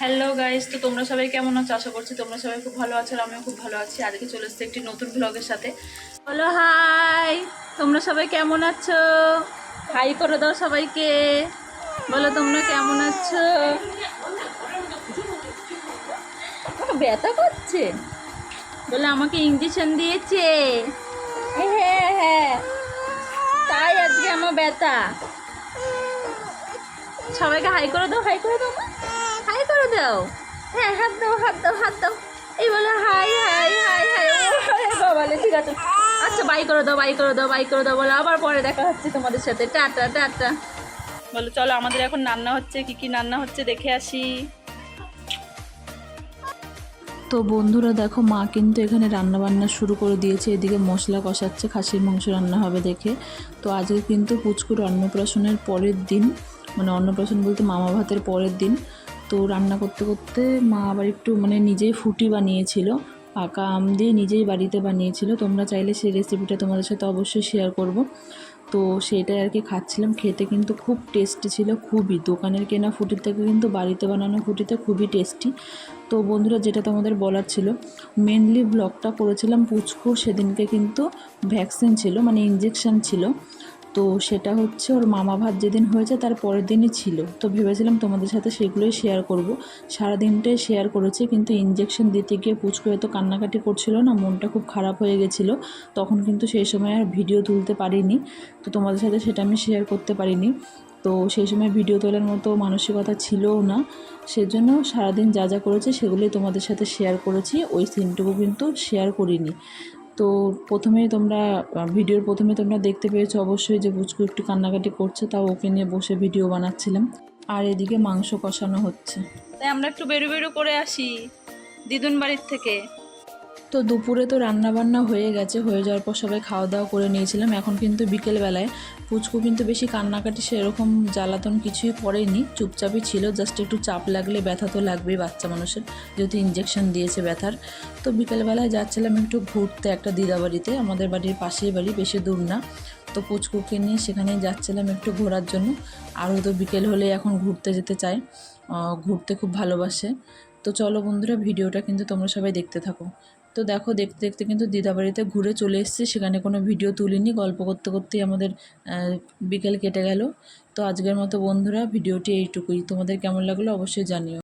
Hello guys তো তোমরা সবাই কেমন আছো? আশা করছি তোমরা সবাই খুব ভালো আছো আমিও খুব ভালো আছি। আজকে চলে এসেছি একটি নতুন ব্লগের সাথে। বলো হাই তোমরা সবাই কেমন আছো? হাই করে দাও সবাইকে। বলো, তোমরা কেমন আছো? ব্যথা করছে? বলে আমাকে ইঞ্জেকশন দিয়েছে। হ্যাঁ হ্যাঁ তাই আজকে আমার ব্যথা। সবাইকে হাই করে দাও হাই করে দাও। হাই করে দাও। হ্যাঁ হাত দাও হাত দাও হাত দাও। এই বলে, হাই হাই হাই হাই বাবালে ঠিক আছে আচ্ছা বাই করে দাও, বাই করে দাও, বাই করে দাও, বলে। আবার পরে দেখা হচ্ছে তোমাদের সাথে। Tata tata. বলো, চলো, আমাদের এখন রান্না হচ্ছে। কি কি রান্না হচ্ছে দেখে আসি। তো বন্ধুরা, দেখো, মা কিন্তু এখানে রান্না বান্না শুরু করে দিয়েছে। এদিকে মশলা কষাচ্ছে, খাসির মাংস রান্না হবে দেখে। তো আজকে কিন্তু পুচকুর অন্নপ্রাশনের পরের দিন মানে অন্নপ্রাশন বলতে মামা ভাতের পরের দিন। তো রান্না করতে করতে মা আবার একটু মানে নিজেই ফুটি বানিয়েছিল, পাকা আম দিয়ে নিজেই বাড়িতে বানিয়েছিল। তোমরা চাইলে সেই রেসিপিটা তোমাদের সাথে অবশ্যই শেয়ার করব। তো সেটাই আর কি খাচ্ছিলাম, খেতে কিন্তু খুব টেস্টি ছিল, খুবই। দোকানের কেনা ফুটির থেকে কিন্তু বাড়িতে বানানো ফুটিতে খুবই টেস্টি তো বন্ধুরা, যেটা তোমাদের বলার ছিল মেনলি ব্লগটা করেছিলাম পুচকুর, সেদিনকে কিন্তু ভ্যাকসিন ছিল মানে ইঞ্জেকশান ছিল। তো সেটা হচ্ছে ওর মামা ভাত যেদিন হয়েছে তার পরের দিনই ছিল। তো ভেবেছিলাম তোমাদের সাথে সেগুলোই শেয়ার করব। সারাদিনটাই শেয়ার করেছি কিন্তু ইঞ্জেকশন দিতে গিয়ে পুচকু এত কান্নাকাটি করছিল না, মনটা খুব খারাপ হয়ে গেছিল। তখন কিন্তু সেই সময় আর ভিডিও তুলতে পারিনি। তো তোমাদের সাথে সেটা আমি শেয়ার করতে পারিনি। তো সেই সময় ভিডিও তোলার মতো মানসিকতা ছিলও না। সেজন্য সারাদিন যা যা করেছে সেগুলোই তোমাদের সাথে শেয়ার করেছি। ওই সিনটুকু কিন্তু শেয়ার করিনি। তো প্রথমেই তোমরা ভিডিওর প্রথমে তোমরা দেখতে পেয়েছ অবশ্যই যে বুচকু একটু কান্নাকাটি করছে তাও ওকে নিয়ে বসে ভিডিও বানাচ্ছিলাম। আর এদিকে মাংস কষানো হচ্ছে। তাই আমরা একটু বেরু বেরু করে আসি দিদুন বাড়ির থেকে। তো দুপুরে তো রান্নাবান্না হয়ে গেছে হয়ে যাওয়ার পর সবাই খাওয়া দাওয়া করে নিয়েছিলাম। এখন কিন্তু বিকেলবেলায় পুচকু কিন্তু বেশি কান্নাকাটি সেরকম জ্বালাতন কিছুই পড়েনি চুপচাপই ছিল জাস্ট একটু চাপ লাগলে ব্যথা তো লাগবেই বাচ্চা মানুষের, যেহেতু ইঞ্জেকশন দিয়েছে ব্যথার। তো বিকেলবেলায় যাচ্ছিলাম একটু ঘুরতে একটা দিদা বাড়িতে আমাদের বাড়ির পাশেই বাড়ি, বেশি দূর না। তো পুচকুকে নিয়ে সেখানে যাচ্ছিলাম একটু ঘোরার জন্য। আরও তো বিকেল হলে এখন ঘুরতে যেতে চায় ঘুরতে খুব ভালোবাসে। তো চলো বন্ধুরা, ভিডিওটা কিন্তু তোমরা সবাই দেখতে থাকো। তো দেখো, দেখতে দেখতে কিন্তু দিদাবাড়িতে ঘুরে চলে এসেছি। সেখানে কোনো ভিডিও তুলিনি, গল্প করতে করতেই আমাদের বিকেল কেটে গেল। তো আজকের মতো বন্ধুরা, ভিডিওটি এইটুকুই। তোমাদের কেমন লাগল অবশ্যই জানিও।